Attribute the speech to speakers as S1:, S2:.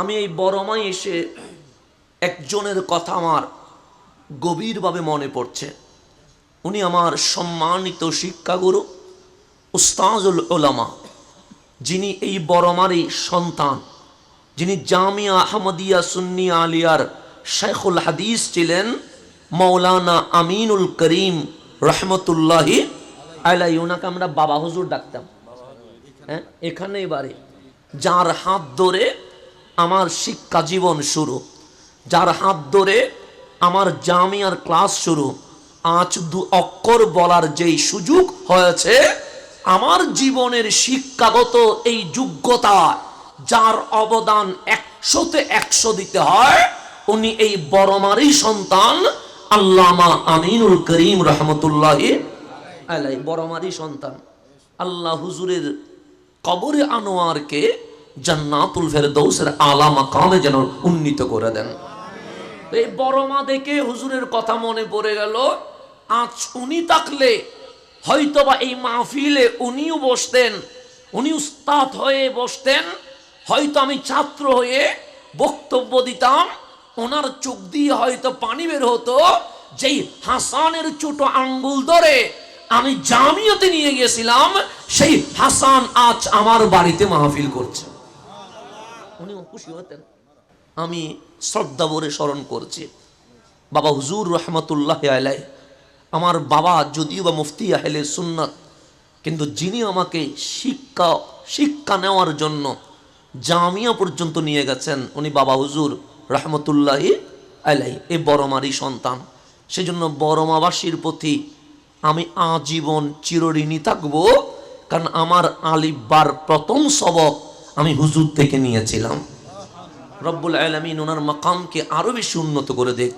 S1: আমি এই বড়মাই এসে একজনের কথা আমার গভীরভাবে মনে পড়ছে। উনি আমার সম্মানিত শিক্ষাগুরু, উস্তাজুল ওলামা যিনি এই বড়মারই সন্তান, যিনি জামিয়া আহমদিয়া সুন্নি আলিয়ার শেখুল হাদিস ছিলেন মৌলানা আমিনুল করিম রহমতুল্লাহি আলাই ওনাকে আমরা বাবা হুজুর ডাকতাম। হ্যাঁ এখানেই বাড়ি। যার হাত ধরে আমার শিক্ষা জীবন শুরু। যার হাত ধরে আমার জামিয়ার ক্লাস শুরু। আজ দু অক্ষর বলার যেই সুযোগ হয়েছে, আমার জীবনের শিক্ষাগত এই যোগ্যতা যার অবদান একশোতে একশো দিতে হয়, উনি এই বড়মারই সন্তান আল্লামা আমিনুল করিম রহমতুল্লাহি আলাই সন্তান। আল্লাহ হুজুরের কবরে আনোয়ারকে জান্নাতুল ফেরদৌসের আলা মাকামে যেন উন্নীত করে দেন। এই বড় মা দেখে হুজুরের কথা মনে পড়ে গেল, আজ উনি থাকলে হয়তোবা এই মাহফিলে উনিও বসতেন, উনি উস্তাদ হয়ে বসতেন, হয়তো আমি ছাত্র হয়ে বক্তব্য দিতাম, ওনার চোখ দিয়ে হয়তো পানি বের হতো, যেই হাসানের ছোট আঙ্গুল ধরে আমি জামিয়াতে নিয়ে গেছিলাম, সেই হাসান আজ আমার বাড়িতে মাহফিল করছে। উনি খুশি হতেন। আমি শ্রদ্ধা ভরে স্মরণ করছি, বাবা হুজুর রহমতুল্লাহ আলাই আমার বাবা যদিও বা মুফতি আহলে সুন্নত, কিন্তু যিনি আমাকে শিক্ষা শিক্ষা নেওয়ার জন্য জামিয়া পর্যন্ত নিয়ে গেছেন, উনি বাবা হুজুর রহমতুল্লাহি আলাই এই বড়মারই সন্তান। সেজন্য বড়মাবাসীর প্রতি আমি আজীবন চিরঋণী থাকব, কারণ আমার আলিব্বার প্রথম সবক আমি হুজুর থেকে নিয়েছিলাম। রব্বুল আলমিন ওনার মাকামকে আরও বেশি উন্নত করে দেখ।